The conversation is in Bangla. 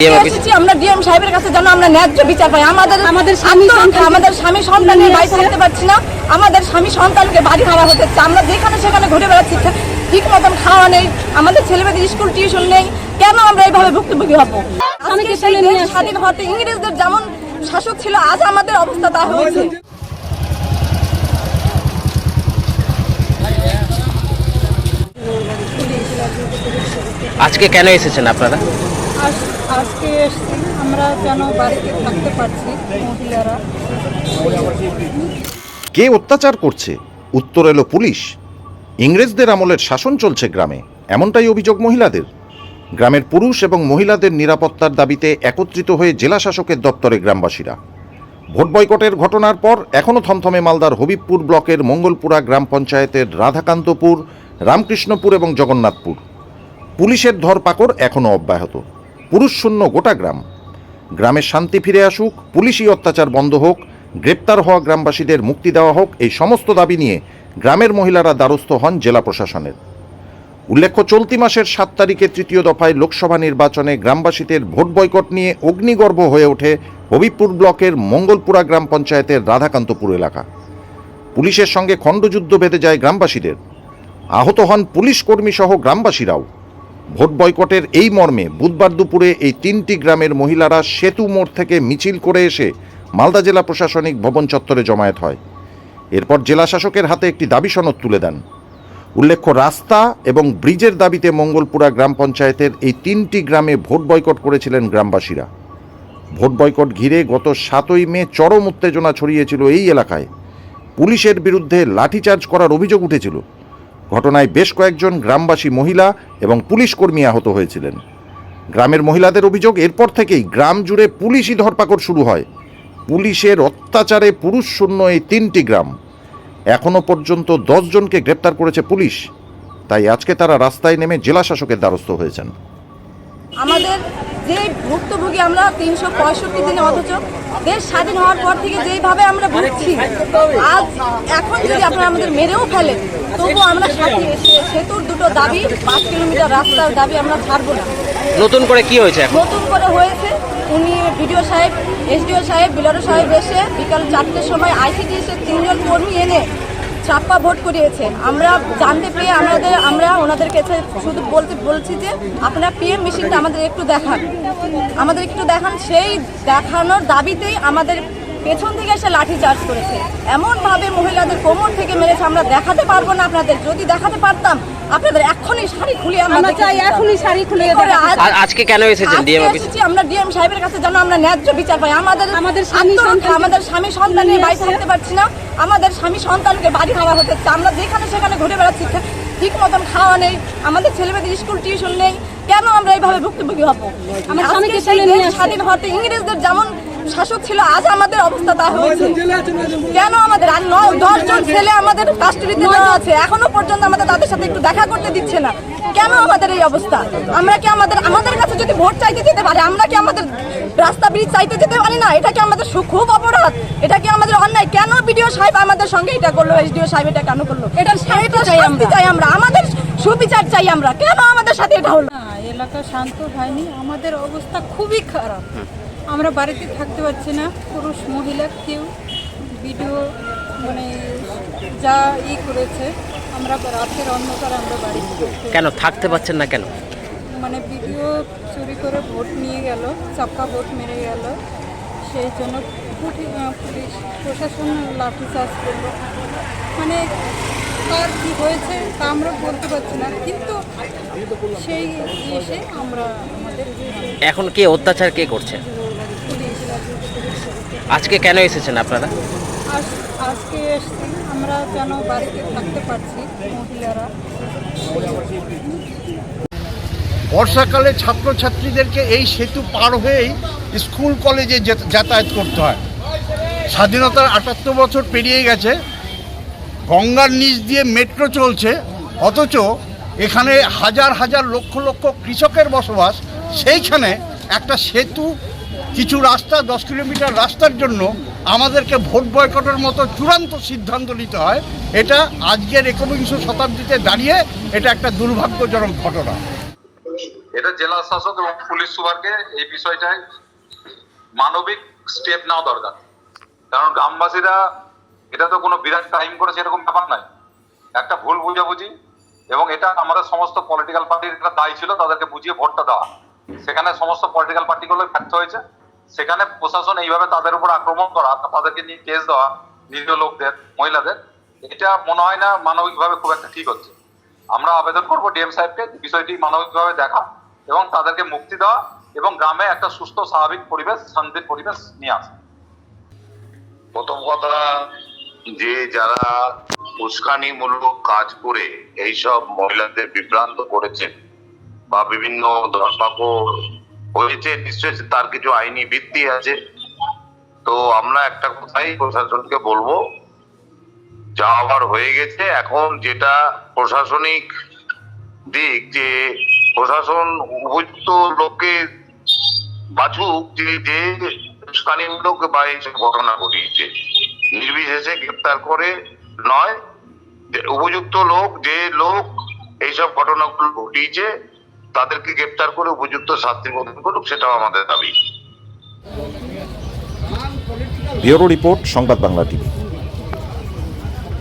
আমরা ডিএম সাহেবের কাছে যেন আমরা ন্যায্য বিচার পাই। আমাদের আমাদের স্বামী আমাদের স্বামী সন্তানের বাড়ি থাকতে পারছি না। আমাদের স্বামী সন্তানকে বাড়ি খাওয়া হচ্ছে। আমরা যেখানে সেখানে ঘুরে বেড়াচ্ছি ঠিক মতন খাওয়া নেই। আমাদের ছেলেমেয়েদের স্কুল টিউশন নেই। কেন আমরা এইভাবে ভুক্তভোগী হব। স্বাধীন হতে ইংরেজদের যেমন শাসক ছিল আজ আমাদের অবস্থা তা হয়েছে। আজকে কেন এসেছেন আপনারা? আজকে এসছি। আমরা যেন বাড়িতে থাকতে পারছি, মহিলারা। কে অত্যাচার করছে? উত্তর এলো পুলিশ। ইংরেজদের আমলের শাসন চলছে গ্রামে। এমনটাই অভিযোগ মহিলাদের। গ্রামের পুরুষ এবং মহিলাদের নিরাপত্তার দাবিতে একত্রিত হয়ে জেলা শাসকের দপ্তরে গ্রামবাসীরা। ভোট বয়কটের ঘটনার পর এখনও থমথমে মালদার হবিবপুর ব্লকের মঙ্গলপুরা গ্রাম পঞ্চায়েতের রাধাকান্তপুর, রামকৃষ্ণপুর এবং জগন্নাথপুর। পুলিশের ধরপাকড় এখনও অব্যাহত। পুরুষ শূন্য গোটা গ্রাম। গ্রামের শান্তি ফিরে আসুক, পুলিশি অত্যাচার বন্ধ হোক, গ্রেপ্তার হওয়া গ্রামবাসীদের মুক্তি দেওয়া হোক, এই সমস্ত দাবি নিয়ে গ্রামের মহিলারা দ্বারস্থ হন জেলা প্রশাসনের। উল্লেখ্য, চলতি মাসের সাত তারিখে তৃতীয় দফায় লোকসভা নির্বাচনে গ্রামবাসীদের ভোট বয়কট নিয়ে অগ্নিগর্ভ হয়ে ওঠে হবিবপুর ব্লকের মঙ্গলপুরা গ্রাম পঞ্চায়েতের রাধাকান্তপুর এলাকা। পুলিশের সঙ্গে খণ্ডযুদ্ধ বেঁধে যায় গ্রামবাসীদের। আহত হন পুলিশ কর্মী সহ গ্রামবাসীরাও। ভোট বয়কটের এই মর্মে বুধবার দুপুরে এই তিনটি গ্রামের মহিলারা সেতু মোড় থেকে মিছিল করে এসে মালদা জেলা প্রশাসনিক ভবন চত্বরে জমায়েত হয়। এরপর জেলা শাসকের হাতে একটি দাবি সনদ তুলে দেন। উল্লেখ্য, রাস্তা এবং ব্রিজের দাবিতে মঙ্গলপুরা গ্রাম পঞ্চায়েতের এই তিনটি গ্রামে ভোট বয়কট করেছিলেন গ্রামবাসীরা। ভোট বয়কট ঘিরে গত সাতই মে চরম উত্তেজনা ছড়িয়েছিল এই এলাকায়। পুলিশের বিরুদ্ধে লাঠিচার্জ করার অভিযোগ উঠেছিল। ঘটনায় বেশ কয়েকজন গ্রামবাসী মহিলা এবং পুলিশ কর্মী আহত হয়েছিলেন। গ্রামের মহিলাদের অভিযোগ, এরপর থেকেই গ্রাম জুড়ে পুলিশই ধরপাকড় শুরু হয়। পুলিশের অত্যাচারে পুরুষ শূন্য এই তিনটি গ্রাম। এখনও পর্যন্ত জনকে গ্রেপ্তার করেছে পুলিশ। তাই আজকে তারা রাস্তায় নেমে জেলা শাসকের দ্বারস্থ হয়েছেন। আমাদের যে ভুক্তভোগী আমরা তিনশো পঁয়ষট্টি দিনে অথচ দেশ স্বাধীন হওয়ার পর থেকে যেইভাবে আমরা ভুগছি আজ এখন যদি আপনারা আমাদের মেরেও ফেলেন তবুও আমরা সেতুর দুটো দাবি পাঁচ কিলোমিটার রাস্তার দাবি আমরা ছাড়বো না। নতুন করে কি হয়েছে নতুন করে হয়েছে উনি বিডিও সাহেব এসডিও সাহেব বিলরো সাহেব এসে বিকাল চারটের সময় আইসিডি এসে তিনজন কর্মী এনে ছাপ্পা ভোট করিয়েছে। আমরা জানতে পেয়ে আমাদের, আমরা ওনাদের কাছে শুধু বলতে বলছি যে, আপনারা পিএম মেশিনটা আমাদের একটু দেখান। আমাদের একটু দেখান, সেই দেখানোর দাবিতেই আমাদের পেছন থেকে এসে লাঠি চার্জ করেছে। এমনভাবে মহিলাদের কোমর থেকে মেরেছে আমরা দেখাতে পারব না আপনাদের। যদি দেখাতে পারতাম আপনাদের এখনই শাড়ি খুলে আমরা চাই এখনই শাড়ি খুলে আজকে কেন এসেছেন ডিএম অফিস? আমরা ডিএম সাহেবের কাছে যেন আমরা ন্যায্য বিচার পাই। আমাদের আমাদের স্বামী আমাদের স্বামী সন্তান নিয়ে বাড়ি থাকতে পারছি না। আমাদের স্বামী সন্তানকে বাড়ি খাওয়া হচ্ছে। আমরা যেখানে সেখানে ঘুরে বেড়াচ্ছি ঠিক মতন খাওয়া নেই। আমাদের ছেলেমেয়েদের স্কুল টিউশন নেই। কেন আমরা এইভাবে ভুক্তভোগী হব? আমার স্বামীকে সেই নিয়ে স্বাধীন হতে ইংরেজদের যেমন শাসক ছিল আজ আমাদের অবস্থা তা হয়েছে। কেন আমাদের আর নয় দশজন ছেলে আমাদের কাস্টডিতে দেওয়া আছে। এখনও পর্যন্ত আমাদের তাদের সাথে একটু দেখা করতে দিচ্ছে না। কেন আমাদের এই অবস্থা? আমরা কি আমাদের আমাদের কাছে যদি ভোট চাইতে যেতে পারি আমরা কি আমাদের রাস্তা ব্রিজ চাইতে যেতে পারি না? এটা কি আমাদের সু- খুব অপরাধ? এটা কি আমাদের অন্যায়? কেন বিডিও সাহেব আমাদের সঙ্গে এটা করল? এসডিও সাহেব এটা কেন করল? এটা এটা চাই আমরা। আমাদের সুবিচার চাই আমরা। কেন আমাদের সাথে এটা হলো? এলাকা শান্ত হয়নি। আমাদের অবস্থা খুবই খারাপ। আমরা বাড়িতে থাকতে পারছি না। পুরুষ মহিলা কেউ ভিডিও মানে যা ই করেছে আমরা রাতের অন্ধকার আমরা বাড়িতে কেন? থাকতে পারছেন না কেন? মানে ভিডিও চুরি করে ভোট নিয়ে গেল চাপা ভোট মেরে গেল। সেই জন্য পুলি- পুলিশ প্রশাসন লাঠিচার্জ করল। মানে কার কী হয়েছে তা আমরা বলতে পারছি না। কিন্তু সেই এসে আমরা আমাদের এখন কে অত্যাচার কে করছে? আজকে কেন এসেছেন আপনারা? আজকে এসছি। আমরা যেন বাড়িতে থাকতে পারছি মহিলারা? বর্ষাকালে ছাত্রছাত্রীদেরকে এই সেতু পার হয়েই স্কুল কলেজে যাতায়াত করতে হয়। স্বাধীনতার আটাত্তর বছর পেরিয়ে গেছে। গঙ্গার নিচ দিয়ে মেট্রো চলছে। অথচ এখানে হাজার হাজার লক্ষ লক্ষ কৃষকের বসবাস। সেইখানে একটা সেতু কিছু রাস্তা, দশ কিলোমিটার রাস্তার জন্য আমাদেরকে ভোট বয়কটের মতো চূড়ান্ত সিদ্ধান্ত নিতে হয়। এটা আজকের একবিংশ শতাব্দীতে দাঁড়িয়ে এটা একটা দুর্ভাগ্যজনক ঘটনা। এটা জেলা শাসক এবং পুলিশ সুপারকে এই বিষয়টায় মানবিক স্টেপ নেওয়া দরকার। কারণ গ্রামবাসীরা, এটা তো কোনো বিরাট টাইম করেছে এরকম ব্যাপার নাই একটা ভুল বুঝাবুঝি এবং এটা আমাদের সমস্ত পলিটিক্যাল পার্টির একটা দায়ী ছিল, তাদেরকে বুঝিয়ে ভোটটা দেওয়া। সেখানে সমস্ত পলিটিক্যাল পার্টিগুলো ব্যর্থ হয়েছে। সেখানে প্রশাসন এইভাবে তাদের উপর আক্রমণ করা, তাদেরকে নিয়ে কেস দেওয়া, নিরীহ লোকদের, মহিলাদের, এটা মনে হয় না মানবিকভাবে খুব একটা ঠিক হচ্ছে। আমরা আবেদন করব ডিএম সাহেবকে বিষয়টি মানবিকভাবে দেখা এবং তাদেরকে মুক্তি দেওয়া এবং গ্রামে একটা সুস্থ, স্বাভাবিক পরিবেশ, শান্তির পরিবেশ নিয়ে আসা। প্রথম কথা, যে যারা উস্কানিমূলক কাজ করে এইসব মহিলাদের বিভ্রান্ত করেছেন বা বিভিন্ন ধর্মাকড় হয়েছে, নিশ্চয়ই তার কিছু আইনি ভিত্তি আছে। তো আমরা একটা কথাই প্রশাসনকে বলব, যা আবার হয়ে গেছে। এখন যেটা প্রশাসনিক দিক, যে প্রশাসন উপযুক্ত লোককে বাছুক, যে যে উস্কানিমূলক বা এইসব ঘটনা ঘটিয়েছে। নির্বিশেষে গ্রেপ্তার করে নয় উপযুক্ত লোক, যে লোক এইসব ঘটনাগুলো ঘটিয়েছে তাদেরকে গ্রেপ্তার করে উপযুক্ত শাস্তি প্রদান করুক, সেটাও আমাদের দাবি। ব্যুরো রিপোর্ট, সংবাদ বাংলা টিভি।